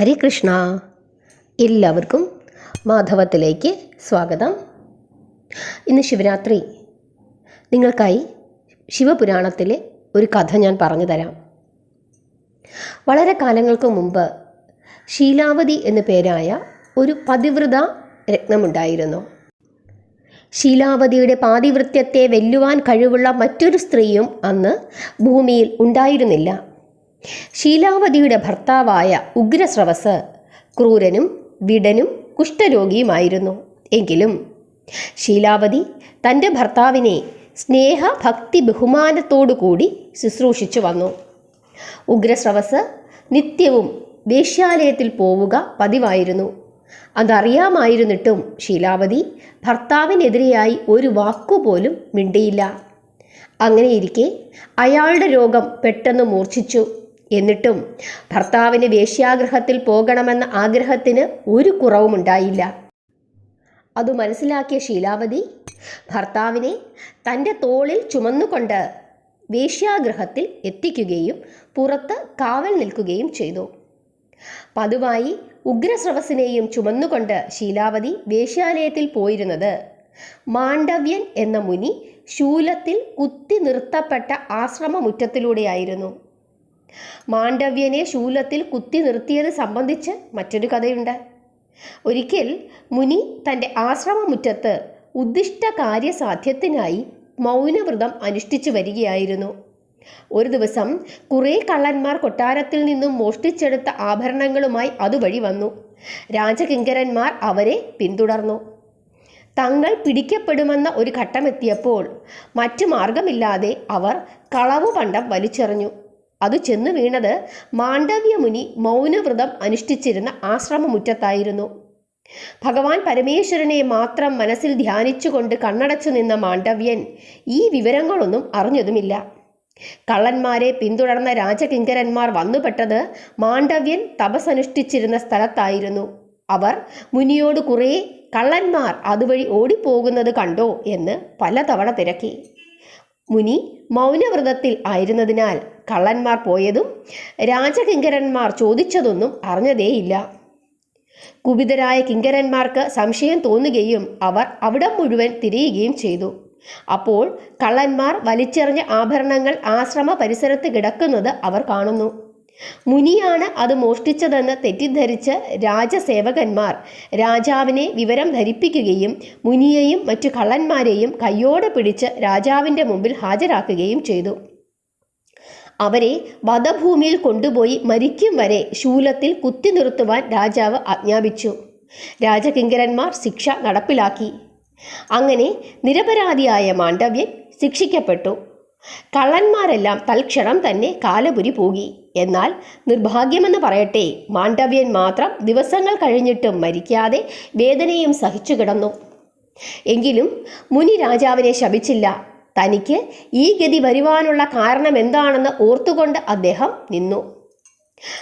ഹരേ കൃഷ്ണ. എല്ലാവർക്കും മാധവത്തിലേക്ക് സ്വാഗതം. ഇന്ന് ശിവരാത്രി. നിങ്ങൾക്കായി ശിവപുരാണത്തിലെ ഒരു കഥ ഞാൻ പറഞ്ഞു തരാം. വളരെ കാലങ്ങൾക്ക് മുമ്പ് ശീലാവതി എന്നു പേരായ ഒരു പതിവ്രത രത്നമുണ്ടായിരുന്നു. ശീലാവതിയുടെ പാതിവൃത്യത്തെ വെല്ലുവാൻ കഴിവുള്ള മറ്റൊരു സ്ത്രീയും അന്ന് ഭൂമിയിൽ ഉണ്ടായിരുന്നില്ല. ശീലാവതിയുടെ ഭർത്താവായ ഉഗ്രസ്രവസ് ക്രൂരനും വിടനും കുഷ്ഠരോഗിയുമായിരുന്നു. എങ്കിലും ശീലാവതി തന്റെ ഭർത്താവിനെ സ്നേഹ ഭക്തി ബഹുമാനത്തോടു കൂടി ശുശ്രൂഷിച്ചു വന്നു. ഉഗ്രസ്രവസ് നിത്യവും വേശ്യാലയത്തിൽ പോവുക പതിവായിരുന്നു. അതറിയാമായിരുന്നിട്ടും ശീലാവതി ഭർത്താവിനെതിരെയായി ഒരു വാക്കുപോലും മിണ്ടിയില്ല. അങ്ങനെയിരിക്കെ അയാളുടെ രോഗം പെട്ടെന്ന് മൂർച്ഛിച്ചു. എന്നിട്ടും ഭർത്താവിന് വേശ്യാഗ്രഹത്തിൽ പോകണമെന്ന ആഗ്രഹത്തിന് ഒരു കുറവുമുണ്ടായില്ല അതു മനസ്സിലാക്കിയ ശീലാവതി ഭർത്താവിനെ തന്റെ തോളിൽ ചുമന്നുകൊണ്ട് വേശ്യാഗ്രഹത്തിൽ എത്തിക്കുകയും പുറത്ത് കാവൽ നിൽക്കുകയും ചെയ്തു. പതിവായി ഉഗ്രസ്രവസിനെയും ചുമന്നുകൊണ്ട് ശീലാവതി വേശ്യാലയത്തിൽ പോയിരുന്നത്. മാണ്ഡവ്യൻ എന്ന മുനി ശൂലത്തിൽ കുത്തി നിർത്തപ്പെട്ട ആശ്രമമുറ്റത്തിലൂടെയായിരുന്നു. മാണ്ഡവ്യനെ ശൂലത്തിൽ കുത്തി നിർത്തിയത് സംബന്ധിച്ച് മറ്റൊരു കഥയുണ്ട്. ഒരിക്കൽ മുനി തന്റെ ആശ്രമമുറ്റത്ത് ഉദ്ദിഷ്ട കാര്യസാധ്യത്തിനായി മൗനവ്രതം അനുഷ്ഠിച്ചു വരികയായിരുന്നു. ഒരു ദിവസം കുറേ കള്ളന്മാർ കൊട്ടാരത്തിൽ നിന്നും മോഷ്ടിച്ചെടുത്ത ആഭരണങ്ങളുമായി അതുവഴി വന്നു. രാജകിങ്കരന്മാർ അവരെ പിന്തുടർന്നു. തങ്ങൾ പിടിക്കപ്പെടുമെന്ന ഒരു ഘട്ടമെത്തിയപ്പോൾ മറ്റു മാർഗമില്ലാതെ അവർ കളവു പണ്ടം വലിച്ചെറിഞ്ഞു. അത് ചെന്നു വീണത് മാണ്ഡവ്യമുനി മൗനവ്രതം അനുഷ്ഠിച്ചിരുന്ന ആശ്രമമുറ്റത്തായിരുന്നു. ഭഗവാൻ പരമേശ്വരനെ മാത്രം മനസ്സിൽ ധ്യാനിച്ചുകൊണ്ട് കണ്ണടച്ചു നിന്ന മാണ്ഡവ്യൻ ഈ വിവരങ്ങളൊന്നും അറിഞ്ഞതുമില്ല. കള്ളന്മാരെ പിന്തുടർന്ന രാജകിങ്കരന്മാർ വന്നുപെട്ടത് മാണ്ഡവ്യൻ തപസനുഷ്ഠിച്ചിരുന്ന സ്ഥലത്തായിരുന്നു. അവർ മുനിയോട് കുറേ കള്ളന്മാർ അതുവഴി ഓടിപ്പോകുന്നത് കണ്ടോ എന്ന് പലതവണ തിരക്കി. മുനി മൗനവ്രതത്തിൽ ആയിരുന്നതിനാൽ കള്ളന്മാർ പോയതും രാജകിങ്കരന്മാർ ചോദിച്ചതൊന്നും അറിഞ്ഞതേയില്ല. കുപിതരായ കിങ്കരന്മാർക്ക് സംശയം തോന്നുകയും അവർ അവിടം മുഴുവൻ തിരിയുകയും ചെയ്തു. അപ്പോൾ കള്ളന്മാർ വലിച്ചെറിഞ്ഞ ആഭരണങ്ങൾ ആശ്രമ പരിസരത്ത് കിടക്കുന്നത് അവർ കാണുന്നു. മുനിയാണ് അത് മോഷ്ടിച്ചതെന്ന് തെറ്റിദ്ധരിച്ച് രാജസേവകന്മാർ രാജാവിനെ വിവരം ധരിപ്പിക്കുകയും മുനിയെയും മറ്റു കള്ളന്മാരെയും കയ്യോടെ പിടിച്ച് രാജാവിന്റെ മുമ്പിൽ ഹാജരാക്കുകയും ചെയ്തു. അവരെ വധഭൂമിയിൽ കൊണ്ടുപോയി മരിക്കും വരെ ശൂലത്തിൽ കുത്തി നിർത്തുവാൻ രാജാവ് ആജ്ഞാപിച്ചു. രാജകിങ്കരന്മാർ ശിക്ഷ നടപ്പിലാക്കി. അങ്ങനെ നിരപരാധിയായ മാണ്ഡവ്യൻ ശിക്ഷിക്കപ്പെട്ടു. കള്ളന്മാരെല്ലാം തൽക്ഷണം തന്നെ കാലപുരി പോകി. എന്നാൽ നിർഭാഗ്യമെന്ന് പറയട്ടെ മാണ്ഡവ്യൻ മാത്രം ദിവസങ്ങൾ കഴിഞ്ഞിട്ടും മരിക്കാതെ വേദനയും സഹിച്ചു കിടന്നു എങ്കിലും മുനി രാജാവിനെ ശപിച്ചില്ല. തനിക്ക് ഈ ഗതി വരുവാനുള്ള കാരണം എന്താണെന്ന് ഓർത്തുകൊണ്ട് അദ്ദേഹം നിന്നു.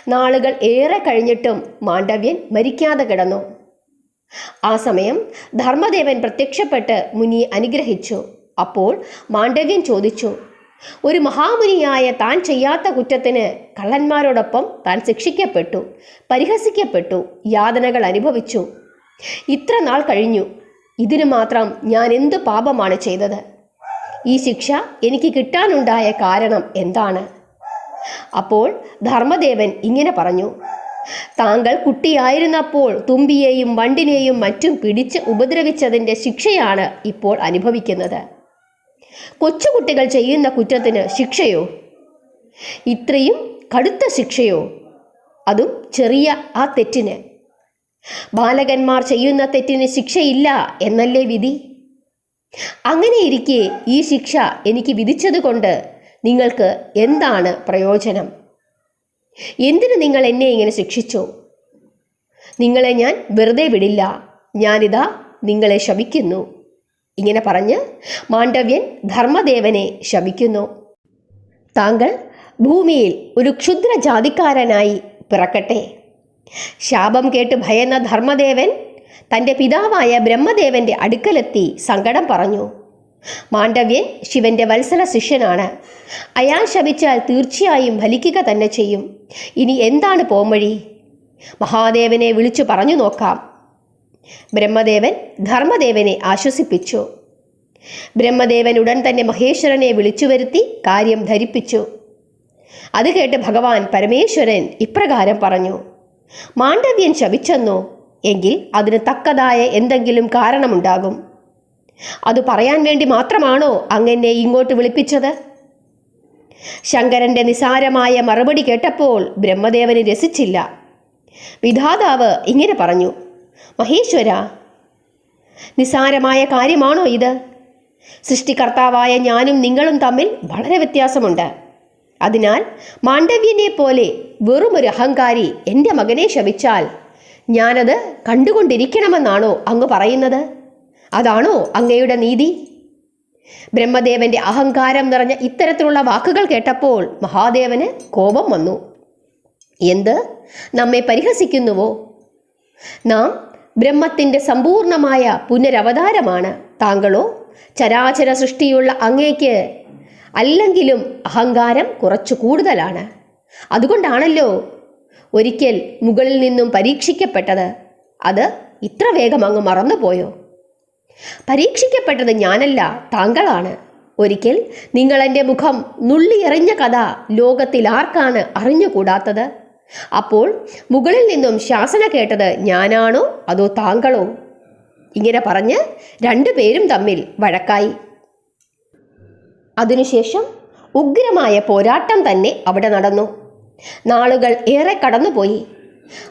നാളുകൾ ഏറെ കഴിഞ്ഞിട്ടും മാണ്ഡവ്യൻ മരിക്കാതെ കിടന്നു. ആ സമയം ധർമ്മദേവൻ പ്രത്യക്ഷപ്പെട്ട് മുനിയെ അനുഗ്രഹിച്ചു. അപ്പോൾ മാണ്ഡവ്യൻ ചോദിച്ചു ഒരു മഹാമുനിയായ താൻ ചെയ്യാത്ത കുറ്റത്തിന് കള്ളന്മാരോടൊപ്പം താൻ ശിക്ഷിക്കപ്പെട്ടു പരിഹസിക്കപ്പെട്ടു യാതനകൾ അനുഭവിച്ചു. ഇത്ര നാൾ കഴിഞ്ഞു ഇതിനു മാത്രം ഞാൻ എന്ത് പാപമാണ് ചെയ്തത്? ഈ ശിക്ഷ എനിക്ക് കിട്ടാനുണ്ടായ കാരണം എന്താണ്? അപ്പോൾ ധർമ്മദേവൻ ഇങ്ങനെ പറഞ്ഞു താങ്കൾ കുട്ടിയായിരുന്നപ്പോൾ തുമ്പിയെയും വണ്ടിനെയും മറ്റും പിടിച്ച് ഉപദ്രവിച്ചതിന്റെ ശിക്ഷയാണ് ഇപ്പോൾ അനുഭവിക്കുന്നത്. കൊച്ചുകുട്ടികൾ ചെയ്യുന്ന കുറ്റത്തിന് ശിക്ഷയോ? ഇത്രയും കടുത്ത ശിക്ഷയോ? അതും ചെറിയ ആ തെറ്റിന്. ബാലകന്മാർ ചെയ്യുന്ന തെറ്റിന് ശിക്ഷയില്ല എന്നല്ലേ വിധി? അങ്ങനെ ഇരിക്കെ ഈ ശിക്ഷ എനിക്ക് വിധിച്ചതുകൊണ്ട് നിങ്ങൾക്ക് എന്താണ് പ്രയോജനം? എന്തിനു നിങ്ങൾ എന്നെ ഇങ്ങനെ ശിക്ഷിച്ചു? നിങ്ങളെ ഞാൻ വെറുതെ വിടില്ല. ഞാനിതാ നിങ്ങളെ ശപിക്കുന്നു. ഇങ്ങനെ പറഞ്ഞ് മാണ്ഡവ്യൻ ധർമ്മദേവനെ ശപിക്കുന്നു. താങ്കൾ ഭൂമിയിൽ ഒരു ക്ഷുദ്ര ജാതിക്കാരനായി പിറക്കട്ടെ. ശാപം കേട്ട് ഭയന്ന ധർമ്മദേവൻ തന്റെ പിതാവായ ബ്രഹ്മദേവന്റെ അടുക്കലെത്തി സങ്കടം പറഞ്ഞു. മാണ്ഡവ്യൻ ശിവന്റെ വത്സല ശിഷ്യനാണ്. അയാൾ ശപിച്ചാൽ തീർച്ചയായും ഫലിക്കുക തന്നെ ചെയ്യും. ഇനി എന്താണ് പോംവഴി? മഹാദേവനെ വിളിച്ചു പറഞ്ഞു നോക്കാം. ബ്രഹ്മദേവൻ ധർമ്മദേവനെ ആശ്വസിപ്പിച്ചു. ബ്രഹ്മദേവൻ ഉടൻ തന്നെ മഹേശ്വരനെ വിളിച്ചു വരുത്തി കാര്യം ധരിപ്പിച്ചു. അത് കേട്ട് ഭഗവാൻ പരമേശ്വരൻ ഇപ്രകാരം പറഞ്ഞു. മാണ്ഡവ്യൻ ശപിച്ചെന്നോ. എങ്കിൽ അതിന് തക്കതായ എന്തെങ്കിലും കാരണമുണ്ടാകും. അത് പറയാൻ വേണ്ടി മാത്രമാണോ അങ്ങനെ ഇങ്ങോട്ട് വിളിപ്പിച്ചത്? ശങ്കരന്റെ നിസാരമായ മറുപടി കേട്ടപ്പോൾ ബ്രഹ്മദേവന് രസിച്ചില്ല. വിധാതാവ് ഇങ്ങനെ പറഞ്ഞു മഹേശ്വര നിസാരമായ കാര്യമാണോ ഇത്? സൃഷ്ടികർത്താവായ ഞാനും നിങ്ങളും തമ്മിൽ വളരെ വ്യത്യാസമുണ്ട്. അതിനാൽ മാണ്ഡവ്യനെ പോലെ വെറുമൊരു അഹങ്കാരി എന്റെ മകനെ ശപിച്ചാൽ ഞാനത് കണ്ടുകൊണ്ടിരിക്കണമെന്നാണോ അങ്ങ് പറയുന്നത്? അതാണോ അങ്ങയുടെ നീതി? ബ്രഹ്മദേവന്റെ അഹങ്കാരം നിറഞ്ഞ ഇത്തരത്തിലുള്ള വാക്കുകൾ കേട്ടപ്പോൾ മഹാദേവന് കോപം വന്നു. എന്ത്? നമ്മെ പരിഹസിക്കുന്നുവോ? നാം ബ്രഹ്മത്തിന്റെ സമ്പൂർണമായ പുനരവതാരമാണ്. താങ്കളോ ചരാചര സൃഷ്ടിയുള്ള അങ്ങേക്ക് അല്ലെങ്കിലും അഹങ്കാരം കുറച്ചു കൂടുതലാണ്. അതുകൊണ്ടാണല്ലോ ഒരിക്കൽ മുകളിൽ നിന്നും പരീക്ഷിക്കപ്പെട്ടത് അത് ഇത്ര വേഗം അങ്ങ് മറന്നുപോയോ? പരീക്ഷിക്കപ്പെട്ടത് ഞാനല്ല താങ്കളാണ്. ഒരിക്കൽ നിങ്ങൾ എന്റെ മുഖം നുള്ളിയെറിഞ്ഞ കഥ ലോകത്തിൽ ആർക്കാണ് അറിഞ്ഞുകൂടാത്തത്? അപ്പോൾ മുകളിൽ നിന്നും ശാസന കേട്ടത് ഞാനാണോ അതോ താങ്കളോ? ഇങ്ങനെ പറഞ്ഞ് രണ്ടുപേരും തമ്മിൽ വഴക്കായി. അതിനുശേഷം ഉഗ്രമായ പോരാട്ടം തന്നെ അവിടെ നടന്നു. നാളുകൾ ഏറെ കടന്നുപോയി.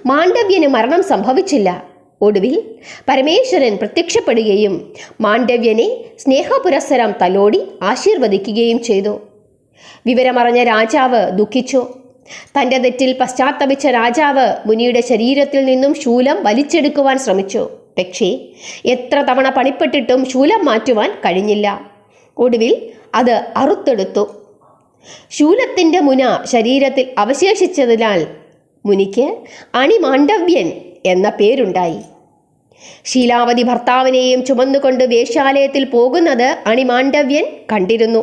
മാണ്ഡവ്യന് മരണം സംഭവിച്ചില്ല. ഒടുവിൽ പരമേശ്വരൻ പ്രത്യക്ഷപ്പെടുകയും മാണ്ഡവ്യനെ സ്നേഹപുരസ്സരം തലോടി ആശീർവദിക്കുകയും ചെയ്തു. വിവരമറിഞ്ഞ രാജാവ് ദുഃഖിച്ചു. തന്റെ തെറ്റിൽ പശ്ചാത്തപിച്ച രാജാവ് മുനിയുടെ ശരീരത്തിൽ നിന്നും ശൂലം വലിച്ചെടുക്കുവാൻ ശ്രമിച്ചു. പക്ഷേ എത്ര തവണ പണിപ്പെട്ടിട്ടും ശൂലം മാറ്റുവാൻ കഴിഞ്ഞില്ല. ഒടുവിൽ അത് അറുത്തെടുത്തു. ശൂലത്തിന്റെ മുന ശരീരത്തിൽ അവശേഷിച്ചതിനാൽ മുനിക്ക് അണിമാണ്ഡവ്യൻ എന്ന പേരുണ്ടായി. ശീലാവതി ഭർത്താവിനെയും ചുമന്നുകൊണ്ട് വേശ്യാലയത്തിൽ പോകുന്നത് അണിമാണ്ഡവ്യൻ കണ്ടിരുന്നു.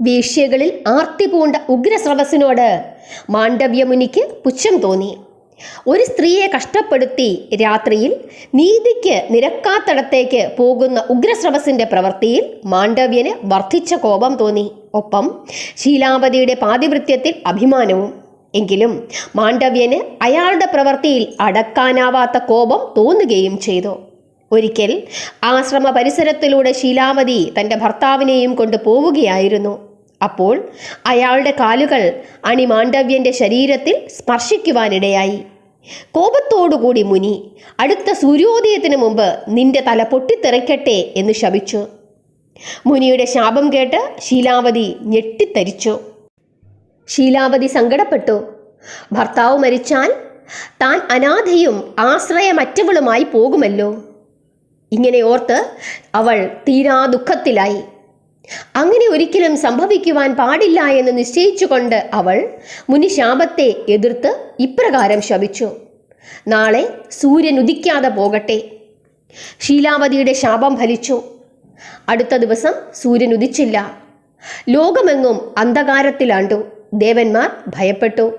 വേശ്യകളിൽ ആർത്തി പൂണ്ട ഉഗ്രസ്രവസിനോട് മാണ്ഡവ്യമുനിക്ക് പുച്ഛം തോന്നി. ഒരു സ്ത്രീയെ കഷ്ടപ്പെടുത്തി രാത്രിയിൽ നീതിക്ക് നിരക്കാത്തടത്തേക്ക് പോകുന്ന ഉഗ്രസ്രവസിന്റെ പ്രവൃത്തിയിൽ മാണ്ഡവ്യന് വർദ്ധിച്ച കോപം തോന്നി. ഒപ്പം ശീലാവതിയുടെ പാതിവൃത്യത്തിൽ അഭിമാനവും. എങ്കിലും മാണ്ഡവ്യന് അയാളുടെ പ്രവൃത്തിയിൽ അടക്കാനാവാത്ത കോപം തോന്നുകയും ചെയ്തു. ഒരിക്കൽ ആശ്രമ പരിസരത്തിലൂടെ ശീലാവതി തന്റെ ഭർത്താവിനെയും കൊണ്ട് പോവുകയായിരുന്നു. അപ്പോൾ അയാളുടെ കാലുകൾ അണിമാണ്ഡവ്യന്റെ ശരീരത്തിൽ സ്പർശിക്കുവാനിടയായി. കോപത്തോടുകൂടി മുനി അടുത്ത സൂര്യോദയത്തിന് മുമ്പ് നിന്റെ തല പൊട്ടിത്തെറിക്കട്ടെ എന്ന് ശപിച്ചു. മുനിയുടെ ശാപം കേട്ട് ശീലാവതി ഞെട്ടിത്തരിച്ചു. ശീലാവതി സങ്കടപ്പെട്ടു. ഭർത്താവ് മരിച്ചാൽ താൻ അനാഥയും ആശ്രയമറ്റവളുമായി പോകുമല്ലോ. ഇങ്ങനെ ഓർത്ത് അവൾ തീരാ ദുഃഖത്തിലായി. അങ്ങനെ ഒരിക്കലും സംഭവിക്കുവാൻ പാടില്ല എന്ന് നിശ്ചയിച്ചുകൊണ്ട് അവൾ മുനിശാപത്തെ എതിർത്ത് ഇപ്രകാരം ശപിച്ചു. നാളെ സൂര്യൻ ഉദിക്കാതെ പോകട്ടെ. ശീലാവതിയുടെ ശാപം ഫലിച്ചു. അടുത്ത ദിവസം സൂര്യൻ ഉദിച്ചില്ല. ലോകമെങ്ങും അന്ധകാരത്തിലാണ്ടു. ദേവന്മാർ ഭയപ്പെട്ടു.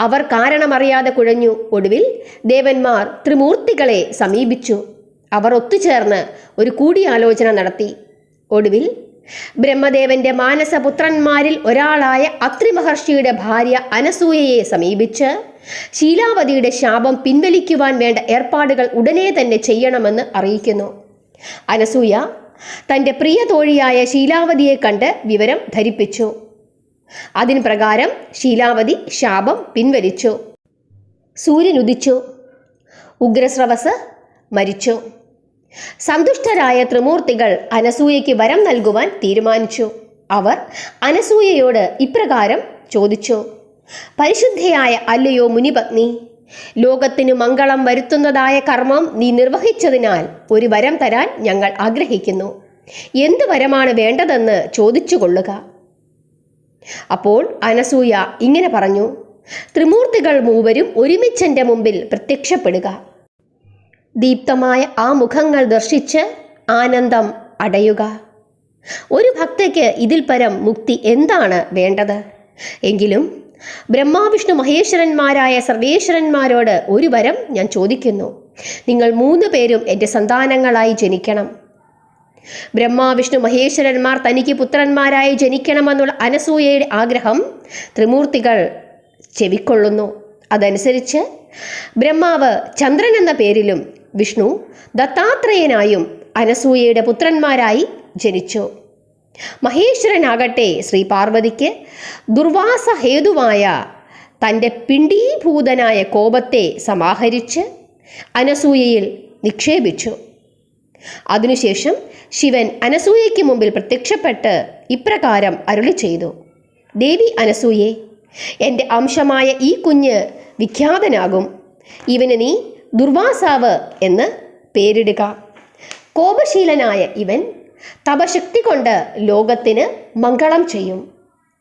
അവർ കാരണമറിയാതെ കുഴഞ്ഞു. ഒടുവിൽ ദേവന്മാർ ത്രിമൂർത്തികളെ സമീപിച്ചു. അവർ ഒത്തുചേർന്ന് ഒരു കൂടിയാലോചന നടത്തി. ഒടുവിൽ ബ്രഹ്മദേവന്റെ മാനസപുത്രന്മാരിൽ ഒരാളായ അത്രി മഹർഷിയുടെ ഭാര്യ അനസൂയയെ സമീപിച്ച് ശീലാവതിയുടെ ശാപം പിൻവലിക്കുവാൻ വേണ്ട ഏർപ്പാടുകൾ ഉടനെ തന്നെ ചെയ്യണമെന്ന് അറിയിക്കുന്നു. അനസൂയ തന്റെ പ്രിയ തോഴിയായ ശീലാവതിയെ കണ്ട് വിവരം ധരിപ്പിച്ചു. അതിന് പ്രകാരം ശീലാവതി ശാപം പിൻവലിച്ചു. സൂര്യൻ ഉദിച്ചു ഉഗ്രസ്രവസ് മരിച്ചു. സന്തുഷ്ടരായ ത്രിമൂർത്തികൾ അനസൂയയ്ക്ക് വരം നൽകുവാൻ തീരുമാനിച്ചു. അവർ അനസൂയയോട് ഇപ്രകാരം ചോദിച്ചു പരിശുദ്ധയായ അല്ലയോ മുനിപത്നി ലോകത്തിനു മംഗളം വരുത്തുന്നതായ കർമ്മം നീ നിർവഹിച്ചതിനാൽ ഒരു വരം തരാൻ ഞങ്ങൾ ആഗ്രഹിക്കുന്നു. എന്ത് വരമാണ് വേണ്ടതെന്ന് ചോദിച്ചു കൊള്ളുക അപ്പോൾ അനസൂയ ഇങ്ങനെ പറഞ്ഞു ത്രിമൂർത്തികൾ മൂവരും ഒരുമിച്ചെന്റെ മുമ്പിൽ പ്രത്യക്ഷപ്പെടുക. ദീപ്തമായ ആ മുഖങ്ങൾ ദർശിച്ച് ആനന്ദം അടയുക. ഒരു ഭക്തയ്ക്ക് ഇതിൽ പരം മുക്തി എന്താണ് വേണ്ടത്? എങ്കിലും ബ്രഹ്മാവിഷ്ണു മഹേശ്വരന്മാരായ സർവേശ്വരന്മാരോട് ഒരു വരം ഞാൻ ചോദിക്കുന്നു. നിങ്ങൾ മൂന്ന് പേരും എന്റെ സന്താനങ്ങളായി ജനിക്കണം. ബ്രഹ്മാവിഷ്ണു മഹേശ്വരന്മാർ തനിക്ക് പുത്രന്മാരായി ജനിക്കണമെന്നുള്ള അനസൂയയുടെ ആഗ്രഹം ത്രിമൂർത്തികൾ ചെവിക്കൊള്ളുന്നു. അതനുസരിച്ച് ബ്രഹ്മാവ് ചന്ദ്രൻ എന്ന പേരിലും വിഷ്ണു ദത്താത്രേയനായും അനസൂയയുടെ പുത്രന്മാരായി ജനിച്ചു. മഹേശ്വരനാകട്ടെ ശ്രീ പാർവതിക്ക് ദുർവാസ ഹേതുവായ തന്റെ പിണ്ടീഭൂതനായ കോപത്തെ സമാഹരിച്ച് അനസൂയയിൽ നിക്ഷേപിച്ചു. അതിനുശേഷം ശിവൻ അനസൂയയ്ക്ക് മുമ്പിൽ പ്രത്യക്ഷപ്പെട്ട് ഇപ്രകാരം അരുളി ചെയ്തു. ദേവി അനസൂയെ എന്റെ അംശമായ ഈ കുഞ്ഞ് വിഖ്യാതനാകും. ഇവന് നീ ദുർവാസാവ് എന്ന് പേരിടുക. കോപശീലനായ ഇവൻ തപശക്തി കൊണ്ട് ലോകത്തിന് മംഗളം ചെയ്യും.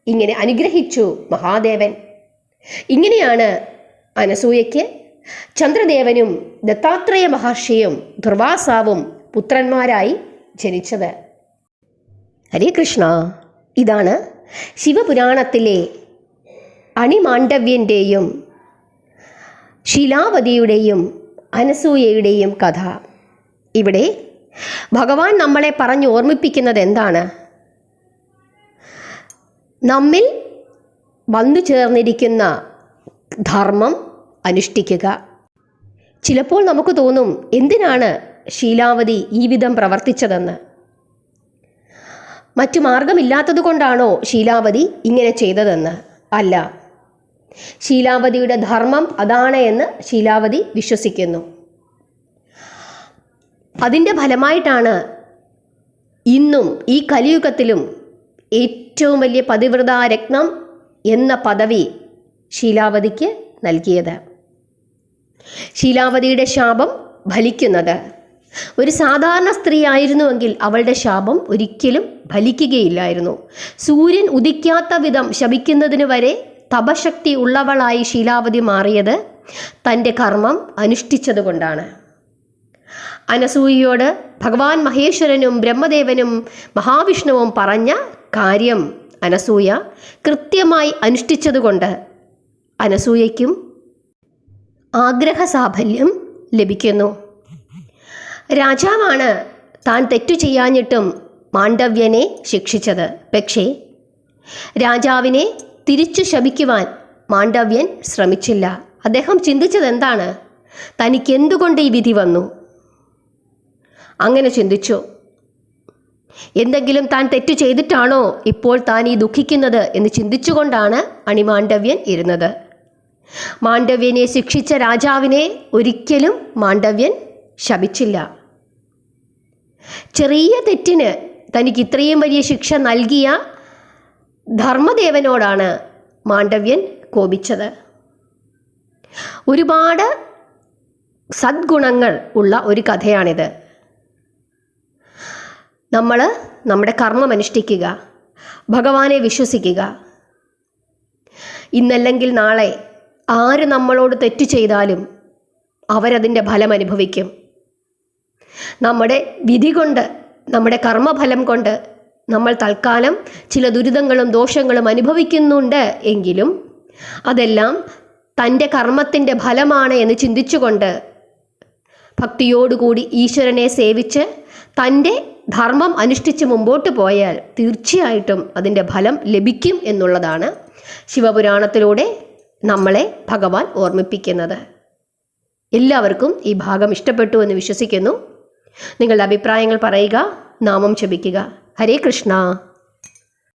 ഇങ്ങനെ അനുഗ്രഹിച്ചു മഹാദേവൻ. ഇങ്ങനെയാണ് അനസൂയയ്ക്ക് ചന്ദ്രദേവനും ദത്താത്രേയ മഹർഷിയും ദുർവാസാവും പുത്രന്മാരായി ജനിച്ചത്. ഹരേ കൃഷ്ണ. ഇതാണ് ശിവപുരാണത്തിലെ അണിമാണ്ഡവ്യന്റെയും ശിലാവതിയുടെയും അനസൂയയുടെയും കഥ. ഇവിടെ ഭഗവാൻ നമ്മളെ പറഞ്ഞു ഓർമ്മിപ്പിക്കുന്നത് എന്താണ് നമ്മിൽ വന്നു ചേർന്നിരിക്കുന്ന ധർമ്മം അനുഷ്ഠിക്കുക. ചിലപ്പോൾ നമുക്ക് തോന്നും എന്തിനാണ് ശീലാവതി ഈ വിധം പ്രവർത്തിച്ചതെന്ന്? മറ്റു മാർഗമില്ലാത്തത് കൊണ്ടാണോ ശീലാവതി ഇങ്ങനെ ചെയ്തതെന്ന്? അല്ല. ശീലാവതിയുടെ ധർമ്മം അതാണ് എന്ന് ശീലാവതി വിശ്വസിക്കുന്നു. അതിന്റെ ഫലമായിട്ടാണ് ഇന്നും ഈ കലിയുഗത്തിലും ഏറ്റവും വലിയ പതിവ്രതാ രത്നം എന്ന പദവി ശീലാവതിക്ക് നൽകിയത്. ശീലാവതിയുടെ ശാപം ഫലിക്കുന്നത്. ഒരു സാധാരണ സ്ത്രീ ആയിരുന്നുവെങ്കിൽ അവളുടെ ശാപം ഒരിക്കലും ഫലിക്കുകയില്ലായിരുന്നു. സൂര്യൻ ഉദിക്കാത്ത വിധം ശപിക്കുന്നതിന് വരെ തപശക്തി ഉള്ളവളായി ശീലാവതി മാറിയത് തന്റെ കർമ്മം അനുഷ്ഠിച്ചതുകൊണ്ടാണ്. അനസൂയയോട് ഭഗവാൻ മഹേശ്വരനും ബ്രഹ്മദേവനും മഹാവിഷ്ണുവും പറഞ്ഞ കാര്യം അനസൂയ കൃത്യമായി അനുഷ്ഠിച്ചതുകൊണ്ട് അനസൂയയ്ക്കും ആഗ്രഹ സാഫല്യം ലഭിക്കുന്നു. രാജാവാണ് താൻ തെറ്റു ചെയ്യാഞ്ഞിട്ടും മാണ്ഡവ്യനെ ശിക്ഷിച്ചത്. പക്ഷേ രാജാവിനെ തിരിച്ചു ശപിക്കുവാൻ മാണ്ഡവ്യൻ ശ്രമിച്ചില്ല. അദ്ദേഹം ചിന്തിച്ചത് എന്താണ് തനിക്ക് എന്തുകൊണ്ട് ഈ വിധി വന്നു? അങ്ങനെ ചിന്തിച്ചു. എന്തെങ്കിലും താൻ തെറ്റു ചെയ്തിട്ടാണോ ഇപ്പോൾ താൻ ഈ ദുഃഖിക്കുന്നത് എന്ന് ചിന്തിച്ചുകൊണ്ടാണ് അണിമാണ്ഡവ്യൻ ഇരുന്നത്. മാണ്ഡവ്യനെ ശിക്ഷിച്ച രാജാവിനെ ഒരിക്കലും മാണ്ഡവ്യൻ ശപിച്ചില്ല. ചെറിയ തെറ്റിന് തനിക്ക് ഇത്രയും വലിയ ശിക്ഷ നൽകിയ ധർമ്മദേവനോടാണ് മാണ്ഡവ്യൻ കോപിച്ചത്. ഒരുപാട് സദ്ഗുണങ്ങൾ ഉള്ള ഒരു കഥയാണിത്. നമ്മൾ നമ്മുടെ കർമ്മം അനുഷ്ഠിക്കുക ഭഗവാനെ വിശ്വസിക്കുക. ഇന്നല്ലെങ്കിൽ നാളെ ആര് നമ്മളോട് തെറ്റ് ചെയ്താലും അവരതിന്റെ ഫലം അനുഭവിക്കും. നമ്മുടെ വിധി കൊണ്ട് നമ്മുടെ കർമ്മഫലം കൊണ്ട് നമ്മൾ തൽക്കാലം ചില ദുരിതങ്ങളും ദോഷങ്ങളും അനുഭവിക്കുന്നുണ്ട് എങ്കിലും അതെല്ലാം തന്റെ കർമ്മത്തിന്റെ ഫലമാണ് എന്ന് ചിന്തിച്ചുകൊണ്ട് ഭക്തിയോടുകൂടി ഈശ്വരനെ സേവിച്ച് തന്റെ ധർമ്മം അനുഷ്ഠിച്ച് മുമ്പോട്ട് പോയാൽ തീർച്ചയായിട്ടും അതിന്റെ ഫലം ലഭിക്കും എന്നുള്ളതാണ് ശിവപുരാണത്തിലൂടെ നമ്മളെ ഭഗവാൻ ഓർമ്മിപ്പിക്കുന്നത്. എല്ലാവർക്കും ഈ ഭാഗം ഇഷ്ടപ്പെട്ടു എന്ന് വിശ്വസിക്കുന്നു. നിങ്ങളുടെ അഭിപ്രായങ്ങൾ പറയുക നാമം ജപിക്കുക. ഹരേ കൃഷ്ണ.